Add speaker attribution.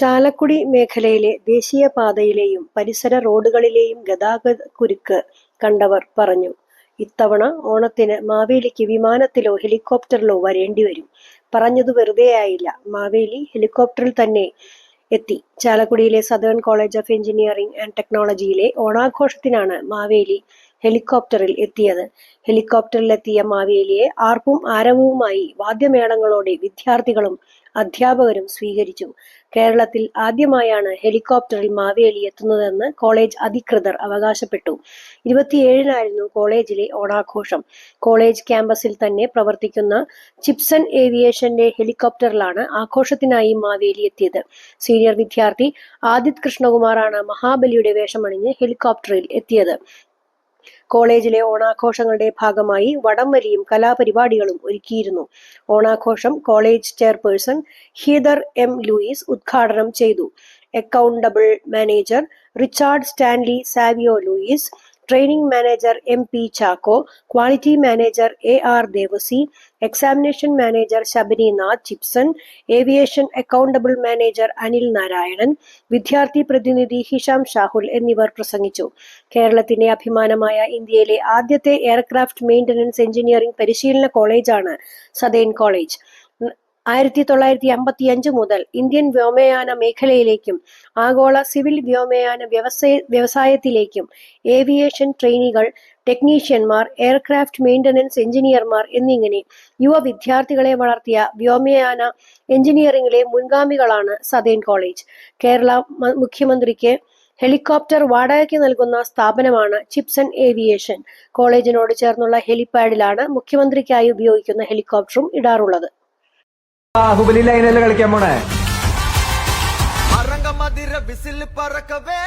Speaker 1: ചാലക്കുടി മേഖലയിലെ ദേശീയപാതയിലെയും പരിസര റോഡുകളിലെയും ഗതാഗത കുരുക്ക് കണ്ടവർ പറഞ്ഞു. ഇത്തവണ ഓണത്തിന് മാവേലിക്ക് വിമാനത്തിലോ ഹെലികോപ്റ്ററിലോ വരേണ്ടി വരും പറഞ്ഞത് വെറുതെയായില്ല. മാവേലി ഹെലികോപ്റ്ററിൽ തന്നെ എത്തി. ചാലക്കുടിയിലെ southern college of engineering and ടെക്നോളജിയിലെ ഓണാഘോഷത്തിനാണ് മാവേലി ഹെലികോപ്റ്ററിൽ എത്തിയത്. ഹെലികോപ്റ്ററിലെത്തിയ മാവേലിയെ ആർപ്പും ആരവവുമായി വാദ്യമേളങ്ങളോടെ വിദ്യാർത്ഥികളും അധ്യാപകരും സ്വീകരിച്ചു. കേരളത്തിൽ ആദ്യമായാണ് ഹെലികോപ്റ്ററിൽ മാവേലി എത്തുന്നതെന്ന് കോളേജ് അധികൃതർ അവകാശപ്പെട്ടു. ഇരുപത്തിയേഴിനായിരുന്നു കോളേജിലെ ഓണാഘോഷം. കോളേജ് ക്യാമ്പസിൽ തന്നെ പ്രവർത്തിക്കുന്ന ചിപ്സൺ ഏവിയേഷന്റെ ഹെലികോപ്റ്ററിലാണ് ആഘോഷത്തിനായി മാവേലി എത്തിയത്. സീനിയർ വിദ്യാർത്ഥി ആദിത് കൃഷ്ണകുമാറാണ് മഹാബലിയുടെ വേഷമണിഞ്ഞ് ഹെലികോപ്റ്ററിൽ എത്തിയത്. കോളേജിലെ ഓണാഘോഷങ്ങളുടെ ഭാഗമായി വടംവലിയും കലാപരിപാടികളും ഒരുക്കിയിരുന്നു. ഓണാഘോഷം college chairperson Heather M Louis ഉദ്ഘാടനം ചെയ്തു. Accountable manager Richard Stanley Savio Louis, training manager M P Chacko, quality manager A R Devasi, examination manager Sabarinath Chipson, aviation accountable manager Anil Narayanan, വിദ്യാർത്ഥി പ്രതിനിധി ഹിഷാം ഷാഹുൽ എന്നിവർ പ്രസംഗിച്ചു. കേരളത്തിന്റെ അഭിമാനമായ ഇന്ത്യയിലെ ആദ്യത്തെ എയർക്രാഫ്റ്റ് മെയിന്റനൻസ് എഞ്ചിനീയറിംഗ് പരിശീലന കോളേജാണ് സദൈൻ കോളേജ്. ആയിരത്തി തൊള്ളായിരത്തി അമ്പത്തി അഞ്ച് മുതൽ ഇന്ത്യൻ വ്യോമയാന മേഖലയിലേക്കും ആഗോള സിവിൽ വ്യോമയാന വ്യവസായ വ്യവസായത്തിലേക്കും ഏവിയേഷൻ ട്രെയിനികൾ, ടെക്നീഷ്യന്മാർ, എയർക്രാഫ്റ്റ് മെയിന്റനൻസ് എഞ്ചിനീയർമാർ എന്നിങ്ങനെ യുവ വിദ്യാർത്ഥികളെ വളർത്തിയ വ്യോമയാന എഞ്ചിനീയറിംഗിലെ മുൻഗാമികളാണ് സതേൺ കോളേജ്. കേരള മുഖ്യമന്ത്രിക്ക് ഹെലികോപ്റ്റർ വാടകയ്ക്ക് നൽകുന്ന സ്ഥാപനമാണ് ചിപ്സൺ ഏവിയേഷൻ. കോളേജിനോട് ചേർന്നുള്ള ഹെലിപാഡിലാണ് മുഖ്യമന്ത്രിക്കായി ഉപയോഗിക്കുന്ന ഹെലികോപ്റ്ററും ഇടാറുള്ളത്.
Speaker 2: ബാഹുബലി ലൈനല്ലേ കളിക്കാൻ പോണേ.
Speaker 3: പറക്കവേ.